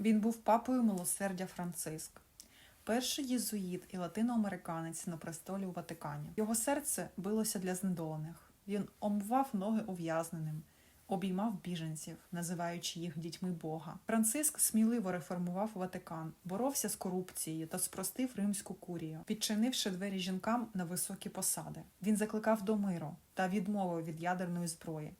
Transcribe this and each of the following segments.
Він був папою милосердя Франциск, перший єзуїт і латиноамериканець на престолі у Ватикані. Його серце билося для знедолених. Він омивав ноги ув'язненим, обіймав біженців, називаючи їх дітьми Бога. Франциск сміливо реформував Ватикан, боровся з корупцією та спростив римську курію, підчинивши двері жінкам на високі посади. Він закликав до миру та відмовив від ядерної зброї.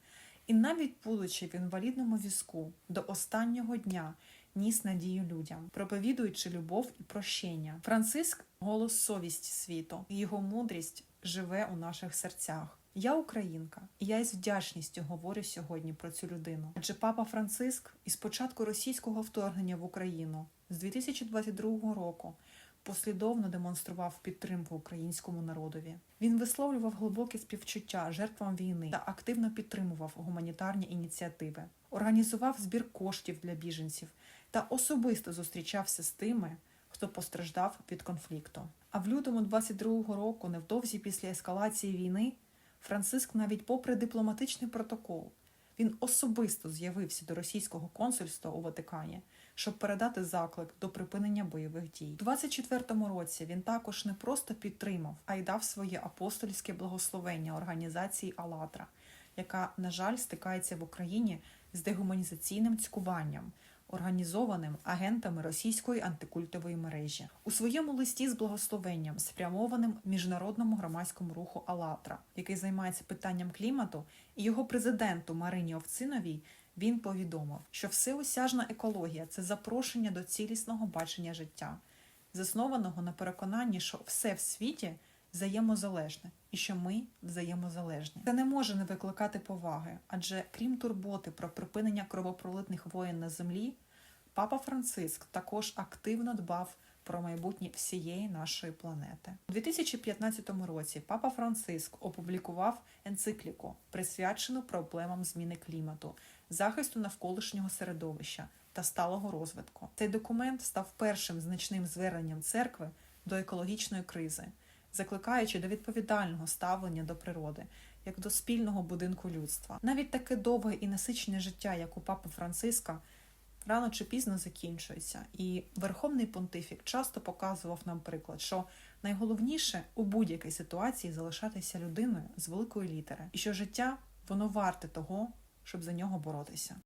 І навіть будучи в інвалідному візку до останнього дня ніс надію людям, проповідуючи любов і прощення. Франциск голос совісті світу, його мудрість живе у наших серцях. Я українка, і я із вдячністю говорю сьогодні про цю людину. Адже папа Франциск із початку російського вторгнення в Україну з 2022 року послідовно демонстрував підтримку українському народові. Він висловлював глибоке співчуття жертвам війни та активно підтримував гуманітарні ініціативи, організував збір коштів для біженців та особисто зустрічався з тими, хто постраждав від конфлікту. А в лютому 22-го року, невдовзі після ескалації війни, Франциск, навіть попри дипломатичний протокол, він особисто з'явився до російського консульства у Ватикані, щоб передати заклик до припинення бойових дій. У 24-му році він також не просто підтримав, а й дав своє апостольське благословення організації «АЛЛАТРА», яка, на жаль, стикається в Україні з дегуманізаційним цькуванням, організованим агентами російської антикультової мережі. У своєму листі з благословенням, спрямованим міжнародному громадському руху «АЛЛАТРА», який займається питанням клімату, і його президенту Марині Овциновій, він повідомив, що всеосяжна екологія це запрошення до цілісного бачення життя, заснованого на переконанні, що все в світі взаємозалежне і що ми взаємозалежні. Це не може не викликати поваги, адже крім турботи про припинення кровопролитних воєн на землі, папа Франциск також активно дбав про майбутнє всієї нашої планети. У 2015 році папа Франциск опублікував енцикліку, присвячену проблемам зміни клімату, захисту навколишнього середовища та сталого розвитку. Цей документ став першим значним зверненням церкви до екологічної кризи, закликаючи до відповідального ставлення до природи. Як до спільного будинку людства, навіть таке довге і насичене життя, як у папи Франциска, рано чи пізно закінчується. І Верховний понтифік часто показував нам приклад, що найголовніше у будь-якій ситуації залишатися людиною з великої літери, і що життя воно варте того, щоб за нього боротися.